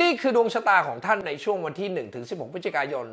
นี่คือดวงชะตาของท่านในช่วงวันที่ 1 ถึง 16 พฤศจิกายน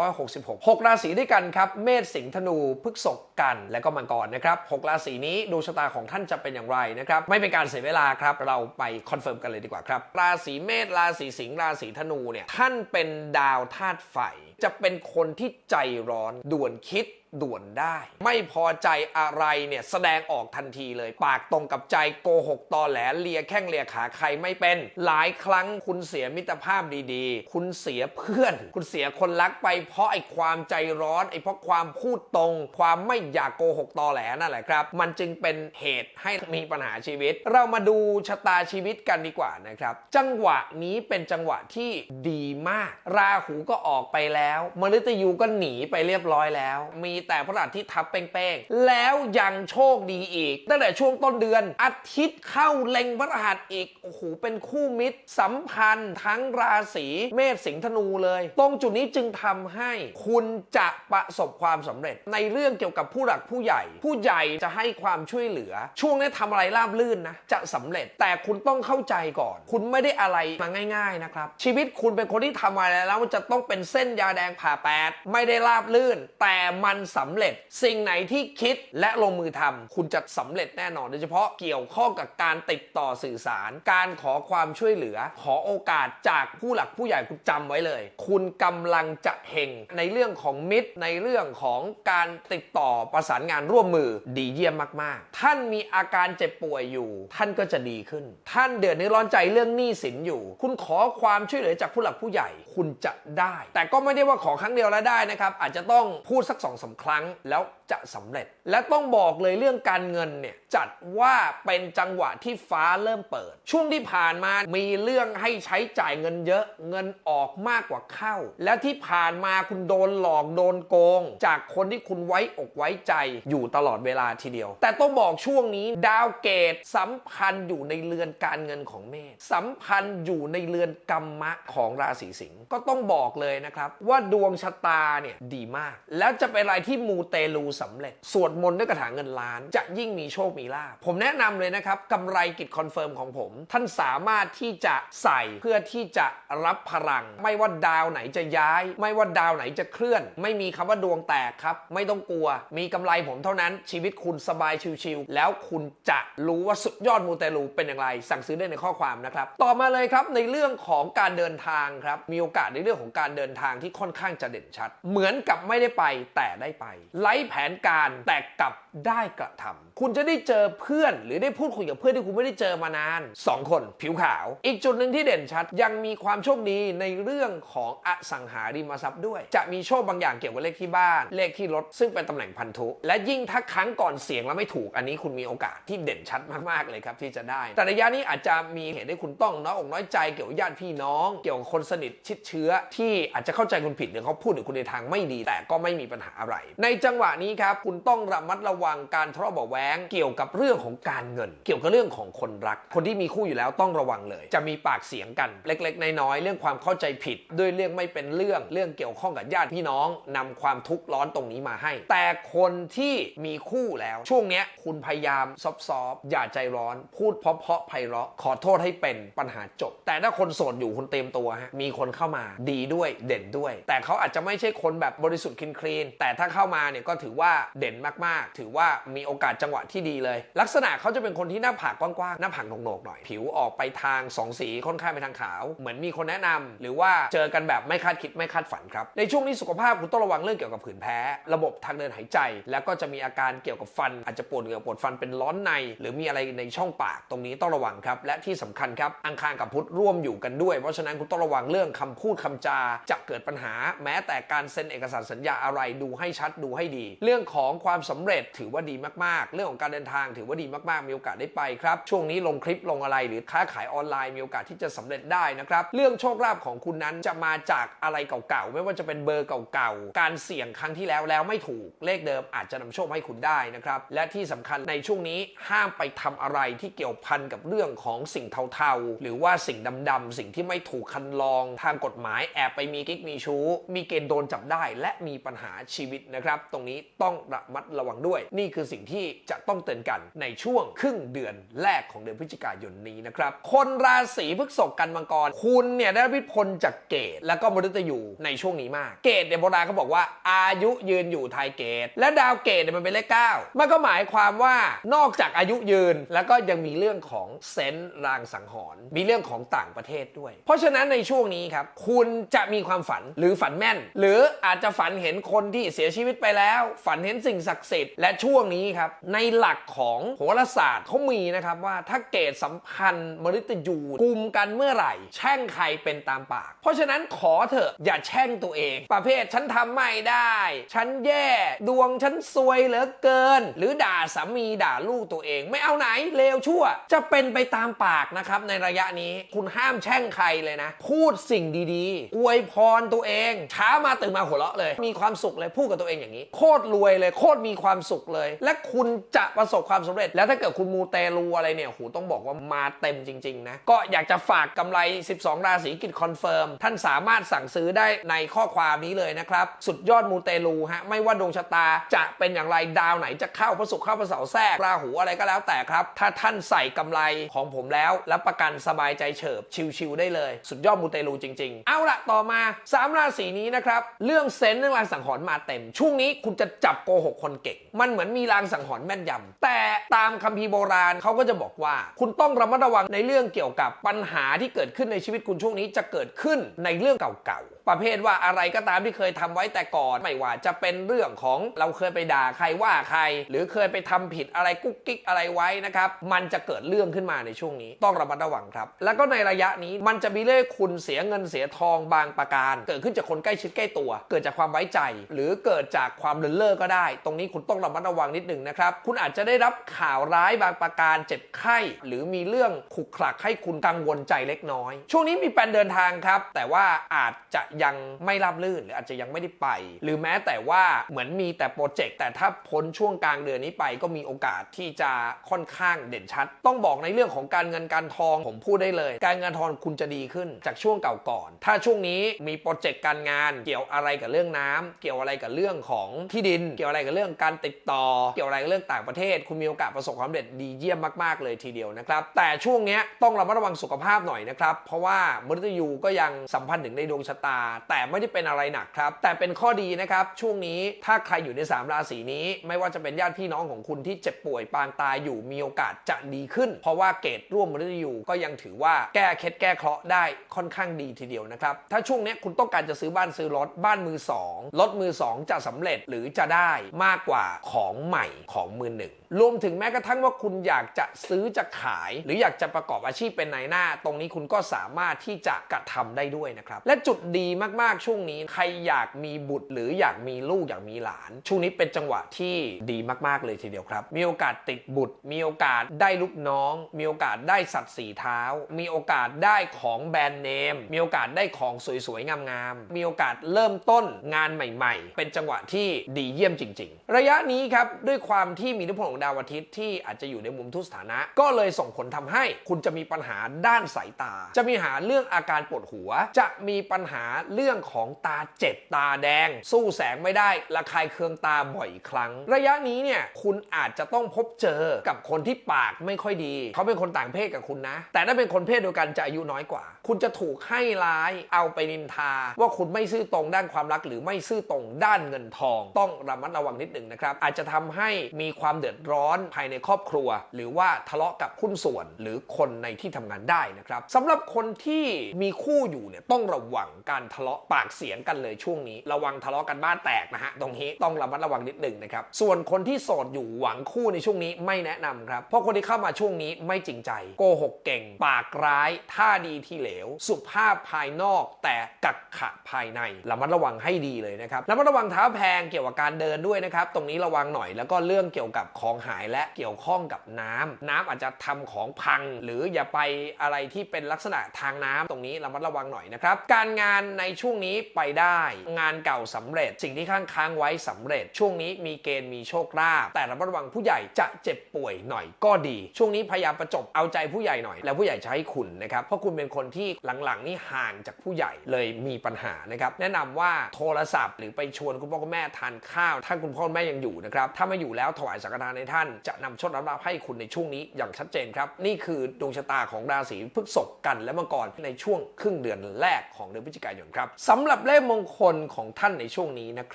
2566 6 ราศีด้วยกันครับ เมษ สิงห์ ธนู พฤษภกัน และก็มังกรนะครับ 6 ราศีนี้ดวงชะตาของท่านจะเป็นอย่างไรนะครับ ไม่เป็นการเสียเวลาครับ เราไปคอนเฟิร์มกันเลยดีกว่าครับ ราศีเมษ ราศีสิงห์ ราศีธนูเนี่ย ท่านเป็นดาวธาตุไฟ จะเป็นคนที่ใจร้อน ด่วนคิด ด่วนได้ ไม่พอใจอะไรเนี่ยแสดงออกทันทีเลย ปากตรงกับใจโกหกตอแหลเลียแข้งเลียขาใครไม่เป็น หลายครั้งคุณเสียมิตรภาพดีๆ คุณเสียเพื่อน คุณเสียคนรักไปเพราะไอ้ความใจร้อนไอ้เพราะความพูดตรง ความไม่อยากโกหกตอแหลนั่นแหละครับ มันจึงเป็นเหตุให้มีปัญหาชีวิต เรามาดูชะตาชีวิตกันดีกว่านะครับจังหวะนี้เป็นจังหวะที่ดีมาก ราหูก็ออกไปแล้วมฤตยูก็หนีไปเรียบร้อยแล้ว มีแต่พระอาทิตย์ทับเป้งๆ แล้วยังโชคดีอีก ตั้งแต่ช่วงต้นเดือน อาทิตย์เข้าเล็งพระหัสอีก โอ้โห เป็นคู่มิตรสัมพันธ์ทั้งราศีเมษสิงห์ธนูเลย ตรงจุดนี้จึงทำให้คุณจะประสบความสำเร็จ ในเรื่องเกี่ยวกับผู้หลักผู้ใหญ่ ผู้ใหญ่จะให้ความช่วยเหลือ ช่วงนี้ทำอะไรราบลื่นนะ จะสำเร็จแต่คุณต้องเข้าใจก่อน คุณไม่ได้อะไรมาง่าย ๆนะครับ ชีวิตคุณเป็นคนที่ทำอะไรแล้วมันจะต้องเป็นเส้นยาแดงผ่าแปดไม่ได้ราบลื่น แต่มันสำเร็จ สิ่งไหนที่คิดและลงมือทำคุณจะสำเร็จแน่นอน โดยเฉพาะเกี่ยวข้องกับการติดต่อสื่อสาร การขอความช่วยเหลือ ขอโอกาสจากผู้หลักผู้ใหญ่คุณจำไว้เลย คุณกำลังจะเฮงในเรื่องของมิตร ในเรื่องของการติดต่อประสานงานร่วมมือดีเยี่ยมมาก ๆ ท่านมีอาการเจ็บป่วยอยู่ ท่านก็จะดีขึ้น ท่านเดือดร้อนใจเรื่องหนี้สินอยู่ คุณขอความช่วยเหลือจากผู้หลักผู้ใหญ่ คุณจะได้ แต่ก็ไม่ได้ว่าขอครั้งเดียวแล้วได้นะครับ อาจจะต้องพูดสักสองสาครั้งแล้วจะสำเร็จ และต้องบอกเลยเรื่องการเงินเนี่ยจัดว่าเป็นจังหวะที่ฟ้าเริ่มเปิด ช่วงที่ผ่านมามีเรื่องให้ใช้จ่ายเงินเยอะเงินออกมากกว่าเข้า และที่ผ่านมาคุณโดนหลอกโดนโกง จากคนที่คุณไว้อกไว้ใจอยู่ตลอดเวลาทีเดียว แต่ต้องบอกช่วงนี้ดาวเกตสัมพันธ์อยู่ในเรือนการเงินของเมษสัมพันธ์อยู่ในเรือนกรรมะของราศีสิงห์ก็ต้องบอกเลยนะครับ ว่าดวงชะตาเนี่ยดีมาก แล้วจะเป็นอะไรที่มูเตลูสำเร็จ สวดมนต์ด้วยกระถางเงินล้าน จะยิ่งมีโชคมีลาภผมแนะนำเลยนะครับกำไรกิจคอนเฟิร์มของผม ท่านสามารถที่จะใส่เพื่อที่จะรับพลัง ไม่ว่าดาวไหนจะย้าย ไม่ว่าดาวไหนจะเคลื่อน ไม่มีคำว่าดวงแตกครับไม่ต้องกลัว มีกำไรผมเท่านั้นชีวิตคุณสบายชิวๆแล้วคุณจะรู้ว่าสุดยอดมูเตลูเป็นอย่างไร สั่งซื้อได้ในข้อความนะครับต่อมาเลยครับในเรื่องของการเดินทางครับมีโอกาสในเรื่องของการเดินทางที่ค่อนข้างจะเด่นชัด เหมือนกับไม่ได้ไปแต่ได้ไปไล่แผนนการแต่กลับได้กระทำคุณจะได้เจอเพื่อน หรือได้พูดคุยกับเพื่อนที่คุณไม่ได้เจอมานาน 2 คนผิวขาว อีกจุดหนึ่งที่เด่นชัด ยังมีความโชคดีในเรื่องของอสังหาริมทรัพย์ด้วย จะมีโชคบางอย่างเกี่ยวกับเลขที่บ้าน เลขที่รถซึ่งเป็นตำแหน่งพันธุ และยิ่งถ้าครั้งก่อนเสียงแล้วไม่ถูกอันนี้คุณมีโอกาสที่เด่นชัดมากๆเลยครับที่จะได้ แต่ระยะนี้อาจจะมีเหตุให้คุณต้องน้อยอกน้อยใจเกี่ยวกับญาติพี่น้อง เกี่ยวกับคนสนิทชิดเชื้อ ที่อาจจะเข้าใจคุณผิดหรือเขาพูดถึงคุณในทางไม่ดี แต่ก็ไม่มีปัญหาอะไร ในจังหวะนี้ครับ คุณต้องระมัดระวังการทะเลาะเบาะแว้งเกี่ยวกับเรื่องของการเงิน เกี่ยวกับเรื่องของคนรัก คนที่มีคู่อยู่แล้วต้องระวังเลย จะมีปากเสียงกัน เล็กๆน้อยๆเรื่องความเข้าใจผิด ด้วยเรื่องไม่เป็นเรื่องเรื่องเกี่ยวข้องกับญาติพี่น้องนำความทุกข์ร้อนตรงนี้มาให้ แต่คนที่มีคู่แล้วช่วงเนี้ยคุณพยายามซอฟๆอย่าใจร้อน พูดเพาะๆไพเราะขอโทษให้เป็นปัญหาจบ แต่ถ้าคนโสดอยู่คุณเตรียมตัวฮะมีคนเข้ามาดีด้วยเด่นด้วย แต่เขาอาจจะไม่ใช่คนแบบบริสุทธิ์คลีนแต่ถ้าเข้ามาเนี่ยก็ถือว่าเด่นมากๆ ถือว่ามีโอกาสจังหวะที่ดีเลย ลักษณะเขาจะเป็นคนที่หน้าผากกว้างๆ หน้าผากโหนกๆหน่อย ผิวออกไปทางสองสีค่อนข้างไปทางขาว เหมือนมีคนแนะนำหรือว่าเจอกันแบบไม่คาดคิดไม่คาดฝันครับ ในช่วงนี้สุขภาพคุณต้องระวังเรื่องเกี่ยวกับผื่นแพ้ ระบบทางเดินหายใจ แล้วก็จะมีอาการเกี่ยวกับฟัน อาจจะปวดเหงือกปวดฟันเป็นร้อนใน หรือมีอะไรในช่องปากตรงนี้ต้องระวังครับ และที่สำคัญครับอังคารกับพุธร่วมอยู่กันด้วย เพราะฉะนั้นคุณต้องระวังเรื่องคำพูดคำจาจะเกิดปัญหา แม้แต่การเซ็นเอกสารสัญญาอะไรดูให้ชัดดูให้ดีเรื่องื่องของความสำเร็จถือว่าดีมากๆ เรื่องของการเดินทางถือว่าดีมากๆ มีโอกาสได้ไปครับ ช่วงนี้ลงคลิปลงอะไรหรือค้าขายออนไลน์มีโอกาสที่จะสำเร็จได้นะครับ เรื่องโชคลาภของคุณนั้นจะมาจากอะไรเก่าๆ ไม่ว่าจะเป็นเบอร์เก่าๆ การเสี่ยงครั้งที่แล้วแล้วไม่ถูกเลขเดิมอาจจะนำโชคให้คุณได้นะครับ และที่สำคัญในช่วงนี้ห้ามไปทำอะไรที่เกี่ยวพันกับเรื่องของสิ่งเทาๆ หรือว่าสิ่งดำๆสิ่งที่ไม่ถูกคันลอง ทางกฎหมายแอบไปมีกิ๊กมีชู้ มีเกณฑ์โดนจับได้ และมีปัญหาชีวิตนะครับ ตรงนี้ต้องระมัดระวังด้วย นี่คือสิ่งที่จะต้องเตือนกันในช่วงครึ่งเดือนแรกของเดือนพฤศจิกายนนี้นะครับ คนราศีพฤษภกันมังกร คุณเนี่ยได้รับอิทธิพลจากเกตและก็มฤตยูในช่วงนี้มาก เกตเนี่ยโบราณเขาบอกว่าอายุยืนอยู่ไทยเกต และดาวเกตเนี่ยมันเป็นเลขเก้ามันก็หมายความว่านอกจากอายุยืนแล้วก็ยังมีเรื่องของเซนส์รางสังหรณ์มีเรื่องของต่างประเทศด้วย เพราะฉะนั้นในช่วงนี้ครับคุณจะมีความฝันหรือฝันแม่น หรืออาจจะฝันเห็นคนที่เสียชีวิตไปแล้วฝันเห็นสิ่งศักดิ์สิทธิ์และช่วงนี้ครับ ในหลักของโหราศาสตร์เขามีนะครับว่าถ้าเกตสัมพันธ์มฤตยูกลุ่มกันเมื่อไหร่ แช่งใครเป็นตามปาก เพราะฉะนั้นขอเถอะอย่าแช่งตัวเอง ประเภทฉันทำไม่ได้ ฉันแย่ดวงฉันซวยเหลือเกิน หรือด่าสามีด่าลูกตัวเอง ไม่เอาไหนเลวชั่ว จะเป็นไปตามปากนะครับในระยะนี้คุณห้ามแช่งใครเลยนะ พูดสิ่งดีๆ อวยพรตัวเองเช้ามาตื่นมาหัวเราะเลย มีความสุขเลยพูดกับตัวเองอย่างนี้ โคตรรวยวยเลยโคตรมีความสุขเลย และคุณจะประสบความสำเร็จ แล้วถ้าเกิดคุณมูเตลูอะไรเนี่ยโหต้องบอกว่ามาเต็มจริง ๆ นะ ก็อยากจะฝากกำไร 12 ราศีกิจคอนเฟิร์มท่านสามารถสั่งซื้อได้ในข้อความนี้เลยนะครับ สุดยอดมูเตลูฮะไม่ว่าดวงชะตาจะเป็นอย่างไรดาวไหนจะเข้าพระศุกร์เข้าพระเสาร์แทรกราหูอะไรก็แล้วแต่ครับ ถ้าท่านใส่กำไรของผมแล้วรับประกันสบายใจเฉิบชิวๆได้เลย สุดยอดมูเตลูจริง ๆ เอาละต่อมาสามราศีนี้นะครับเรื่องเซนส์เรื่องรางสังหรณ์มาเต็ม ช่วงนี้คุณจะจับโกหกคนเก่ง มันเหมือนมีรางสังหรณ์แม่นยำแต่ตามคัมภีร์โบราณเขาก็จะบอกว่า คุณต้องระมัดระวังในเรื่องเกี่ยวกับปัญหาที่เกิดขึ้นในชีวิตคุณช่วงนี้จะเกิดขึ้นในเรื่องเก่าๆ ประเภทว่าอะไรก็ตามที่เคยทำไว้แต่ก่อน ไม่ว่าจะเป็นเรื่องของเราเคยไปด่าใครว่าใคร หรือเคยไปทำผิดอะไรกุ๊กกิ๊กอะไรไว้นะครับ มันจะเกิดเรื่องขึ้นมาในช่วงนี้ ต้องระมัดระวังครับ แล้วก็ในระยะนี้มันจะมีเรื่องคุณเสียเงินเสียทองบางประการ เกิดขึ้นจากคนใกล้ชิดใกล้ตัว เกิดจากความไว้ใจ หรือเกิดจากความเลินเล่อก็ได้ ตรงนี้คุณต้องระมัดระวังนิดหนึ่งนะครับ คุณอาจจะได้รับข่าวร้ายบางประการเจ็บไข้ หรือมีเรื่องขุกขลักให้คุณกังวลใจเล็กน้อย ช่วงนี้มีแผนเดินทางครับ แต่ว่าอาจจะยังไม่ราบรื่น หรืออาจจะยังไม่ได้ไป หรือแม้แต่ว่าเหมือนมีแต่โปรเจกต์แต่ถ้าพ้นช่วงกลางเดือนนี้ไปก็มีโอกาสที่จะค่อนข้างเด่นชัด ต้องบอกในเรื่องของการเงินการทองผมพูดได้เลย การเงินทองคุณจะดีขึ้นจากช่วงเก่าก่อน ถ้าช่วงนี้มีโปรเจกต์การงานเกี่ยวอะไรกับเรื่องน้ำเกี่ยวอะไรกับเรื่องของที่ดินเกี่ยวอะไรกับเรื่องการติดต่อ เกี่ยวอะไรกับเรื่องต่างประเทศ คุณมีโอกาสประสบความสำเร็จดีเยี่ยมมาก ๆ เลยทีเดียวนะครับ แต่ช่วงนี้ต้องระมัดระวังสุขภาพหน่อยนะครับ เพราะว่ามฤตยูก็ยังสัมพันธ์ถึงในดวงชะตา แต่ไม่ได้เป็นอะไรหนักครับ แต่เป็นข้อดีนะครับช่วงนี้ถ้าใครอยู่ใน 3 ราศีนี้ ไม่ว่าจะเป็นญาติพี่น้องของคุณที่เจ็บป่วยปางตายอยู่มีโอกาสจะดีขึ้น เพราะว่าเกตร่วมมฤตยูก็ยังถือว่าแก้เคล็ดแก้เคราะห์ได้ค่อนข้างดีทีเดียวนะครับถ้าช่วงนี้คุณต้องการจะซื้อบ้านซื้อรถบ้านมือสองรถมือสองจะสำเร็จหรือจะได้มากกว่าของใหม่ของมือหนึ่ง รวมถึงแม้กระทั่งว่าคุณอยากจะซื้อจะขาย หรืออยากจะประกอบอาชีพเป็นนายหน้า ตรงนี้คุณก็สามารถที่จะกระทำได้ด้วยนะครับ และจุดดีมากๆช่วงนี้ ใครอยากมีบุตรหรืออยากมีลูกอยากมีหลาน ช่วงนี้เป็นจังหวะที่ดีมากๆเลยทีเดียวครับ มีโอกาสติดบุตร มีโอกาสได้ลูกน้อง มีโอกาสได้สัตว์สีเท้า มีโอกาสได้ของแบรนด์เนม มีโอกาสได้ของสวยๆงามๆ มีโอกาสเริ่มต้นงานใหม่ ๆ เป็นจังหวะที่ดีเยี่ยมจริง ๆ ระยะนี้ครับด้วยความที่มีอิทธิพลของดาวอาทิตย์ที่อาจจะอยู่ในมุมทุสถานะ ก็เลยส่งผลทำให้คุณจะมีปัญหาด้านสายตา จะมีหาเรื่องอาการปวดหัว จะมีปัญหาเรื่องของตาเจ็บตาแดง สู้แสงไม่ได้ระคายเคืองตาบ่อยครั้ง ระยะนี้เนี่ยคุณอาจจะต้องพบเจอกับคนที่ปากไม่ค่อยดี เขาเป็นคนต่างเพศกับคุณนะ แต่ถ้าเป็นคนเพศเดียวกันจะอายุน้อยกว่า คุณจะถูกให้ร้ายเอาไปนินทา ว่าคุณไม่ซื่อตรงด้านความรัก หรือไม่ซื่อตรงด้านเงินทอง ต้องระมัดระวังนิดหนึ่งนะครับ อาจจะทำให้มีความเดือดร้อนภายในครอบครัว หรือว่าทะเลาะกับหุ้นส่วน หรือคนในที่ทำงานได้นะครับสำหรับคนที่มีคู่อยู่เนี่ยต้องระวังการทะเลาะปากเสียงกันเลยช่วงนี้ ระวังทะเลาะกันบ้านแตกนะฮะตรงนี้ต้องระมัดระวังนิดหนึ่งนะครับส่วนคนที่โสดอยู่หวังคู่ในช่วงนี้ไม่แนะนำครับเพราะคนที่เข้ามาช่วงนี้ไม่จริงใจโกหกเก่ง ปากร้ายท่าดีที่เหลว สุภาพภายนอก แต่กักขะภายในระมัดระวังให้ดีเลยนะครับระมัดระวังเท้าแพงเกี่ยวกับการเดินด้วยนะครับตรงนี้ระวังหน่อยแล้วก็เรื่องเกี่ยวกับของหายและเกี่ยวข้องกับน้ำน้ำอาจจะทำของพัง หรืออย่าไปอะไรที่เป็นลักษณะทางน้ำตรงนี้ระมัดระวังหน่อยนะครับการงานในช่วงนี้ไปได้ งานเก่าสำเร็จ สิ่งที่ค้างค้างไว้สำเร็จ ช่วงนี้มีเกณฑ์มีโชคลาภแต่ระมัดระวังผู้ใหญ่จะเจ็บป่วยหน่อยก็ดี ช่วงนี้พยายามประจบเอาใจผู้ใหญ่หน่อย แล้วผู้ใหญ่จะให้คุณนะครับเพราะคุณเป็นคนที่ที่หลังๆนี่ห่างจากผู้ใหญ่เลยมีปัญหานะครับแนะนำว่าโทรศัพท์หรือไปชวนคุณพ่อคุณแม่ทานข้าวถ้าคุณพ่อคุณแม่ยังอยู่นะครับถ้าไม่อยู่แล้วถวายสังฆทานในท่านจะนำโชคลาภให้คุณในช่วงนี้อย่างชัดเจนครับ นี่คือดวงชะตาของราศีพฤษภกันและมังกรในช่วงครึ่งเดือนแรกของเดือนพฤศจิกายนครับสำหรับเลขมงคลของท่านในช่วงนี้นะค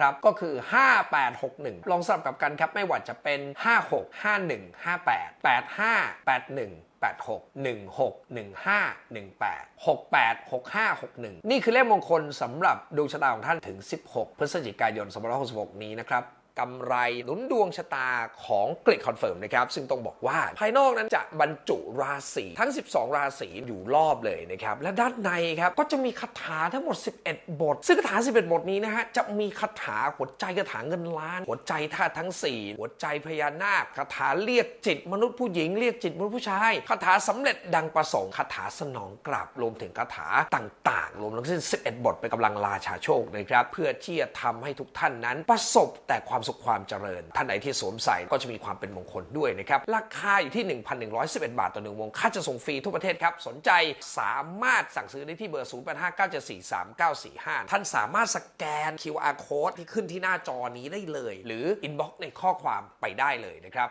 รับก็คือ 5861 ลองสลับกับกันครับไม่ว่าจะเป็น 56 51 58 85 81 86 16 15 18 68 65 61 นี่คือเลขมงคลสำหรับดวงชะตาของท่านถึง 16 พฤศจิกายน2566 นี้นะครับ กำไรหนุนดวงชะตาของกริดคอนเฟิร์มนะครับ ซึ่งต้องบอกว่าภายนอกนั้นจะบรรจุราศีทั้ง 12 ราศีอยู่รอบเลยนะครับ และด้านในครับ ก็จะมีคาถาทั้งหมด 11 บท ซึ่งคาถา 11 บทนี้นะฮะ จะมีคาถาหัวใจคาถาเงินล้าน หัวใจธาตุทั้ง 4 หัวใจพญานาคคาถาเรียกจิตมนุษย์ผู้หญิงเรียกจิตมนุษย์ผู้ชายคาถาสำเร็จดังประสงค์คาถาสนองกลับรวมถึงคาถาต่างๆ รวมทั้งสิ้น 11 บทเป็นกำลังราชาโชคนะครับเพื่อที่จะทำให้ทุกท่านนั้นประสบแต่ความสุขความเจริญ ท่านไหนที่สวมใส่ก็จะมีความเป็นมงคลด้วยนะครับ ราคาอยู่ที่ 1,111 บาทต่อหนึ่งวง ค่าจะส่งฟรีทั่วประเทศครับ สนใจสามารถสั่งซื้อได้ที่เบอร์ 0859743945 ท่านสามารถสแกน QR code ที่ขึ้นที่หน้าจอนี้ได้เลย หรือ inbox ในข้อความไปได้เลยนะครับ